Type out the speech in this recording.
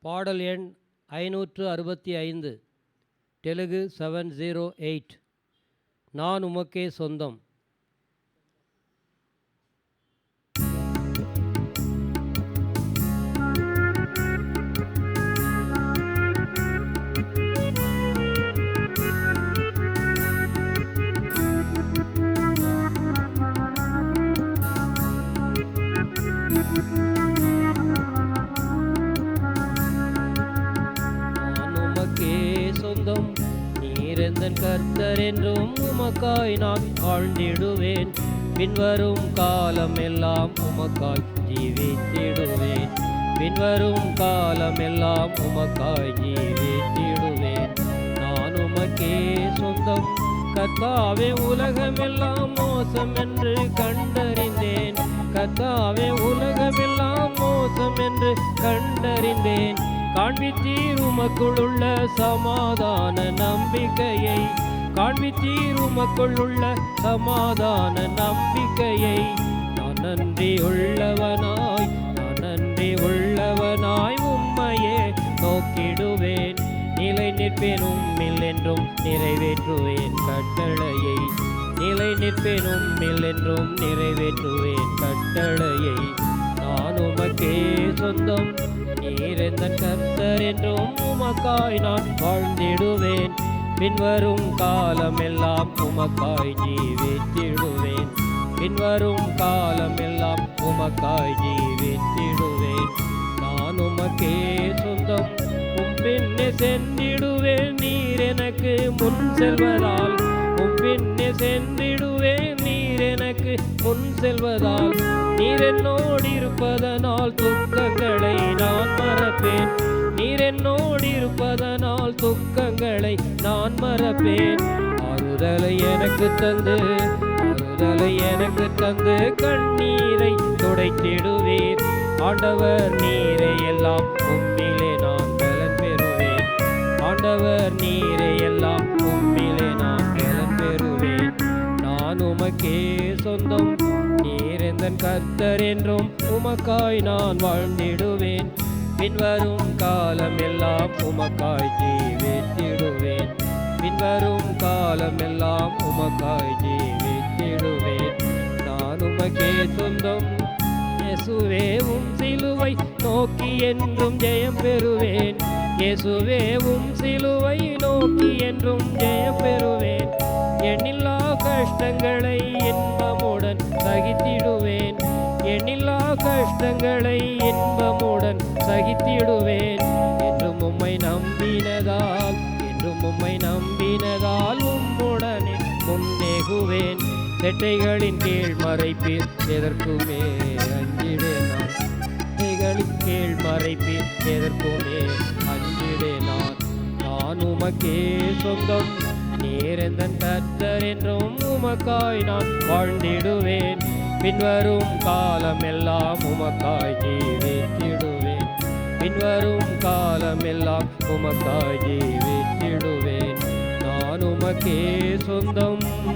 பாடல் எண் ஐநூற்று அறுபத்தி ஐந்து. தெலுங்கு செவன் ஜீரோ எயிட் நான் உமக்கே சொந்தம். நீரெந்தன் கர்த்தர் என்றும் உமக்காய் நான் வாழ்ந்திடுவேன் பின்வரும் காலம் எல்லாம் உமக்காய் ஜீவித்திடுவேன். பின்வரும் காலம் எல்லாம் உமக்காய் ஜீவித்திடுவேன். நான் உமக்கே சொந்தம் கத்தாவே உலகமெல்லாம் மோசம் என்று கண்டறிந்தேன். கத்தாவே உலகமெல்லாம் மோசம் என்று கண்டறிந்தேன். காண்பித்தீர் உமக்குள் உள்ள சமாதான நம்பிக்கையை. காண்பித்தீர் உமக்குள் உள்ள சமாதான நம்பிக்கையை. நான் நன்றி உள்ளவனாய் நான் நன்றி உள்ளவனாய் உம்மையே நோக்கிடுவேன். நிலை நிற்பேன் உம்மில் என்றும் நிறைவேற்றுவேன் கட்டளையை. நிலை நிற்பேன் உம்மில் என்றும் நிறைவேற்றுவேன் கட்டளையை. நான் உமக்கே சொந்தம் நீர் கர்த்தர் என்றும் உமக்காய் நான் வாழ்ந்திடுவேன். பின்வரும் காலம் எல்லாம் உமக்காய் ஜீவித்திடுவேன் பின்வரும் காலம் எல்லாம் உமக்காய் ஜீவித்திடுவேன் நான் உமக்கே சொந்தம் உம் பின்னே சென்றிடுவேன். நீர் எனக்கு முன் செல்வதால் உம் பின்னே சென்றிடுவேன். நீர் எனக்கு முன் செல்வதால் நீர் என்னோடு இருப்பதனால் துக்கங்கள் நான் மறப்பேன். ஆறுதலை எனக்கு தந்து ஆறுதலை எனக்கு தந்து கண்ணீரை துடைத்திடுவேன். ஆண்டவர் நீரை எல்லாம் உம்மிலே நான் பலன் பெறுவேன் ஆண்டவர் நீரை எல்லாம் உம்மிலே நான் பலன் பெறுவேன் நான் உமக்கே சொந்தம் நீர் எந்தன் கர்த்தர் என்றும் உமக்காய் நான் வாழ்ந்திடுவேன். பின்வரும் காலம் எல்லாம் உமக்காய் ஜீவித்திடுவேன் வரும் காலமெல்லாம் உமக்காய் ஜீவித்திடுவேன். நான் உமக்கே சொந்தம் இயேசுவே சிலுவை நோக்கி என்றும் ஜெயம் பெறுவேன். இயேசுவே சிலுவை நோக்கி என்றும் ஜெயம் பெறுவேன். எண்ணில்லா கஷ்டங்களை இன்பமுடன் சகித்திடுவேன். எண்ணில்லா கஷ்டங்களை இன்பமுடன் சகித்திடுவேன். என்றும் உம்மை நம்பினதால் என்றும் உம்மை நம்பி முன்னேகுவேன் செட்டைகளின் கீழ் மறைப்பீர். எதற்குமே அஞ்சிடே நான். செட்டைகளின் கீழ் மறைப்பீர். எதற்குமே அஞ்சிடே நான். நான் உமக்கே சொந்தம். நேரந்தன் தத்தர் என்றும் உமக்காய் நான் வாழ்ந்திடுவேன். பின்வரும் காலம் எல்லாம் உமக்காய் ஜீவித்திடுவேன் பின்வரும் காலம் எல்லாம் உமக்காய் ஜீவித்திடுவேன் நான் உமக்கே சொந்தம்.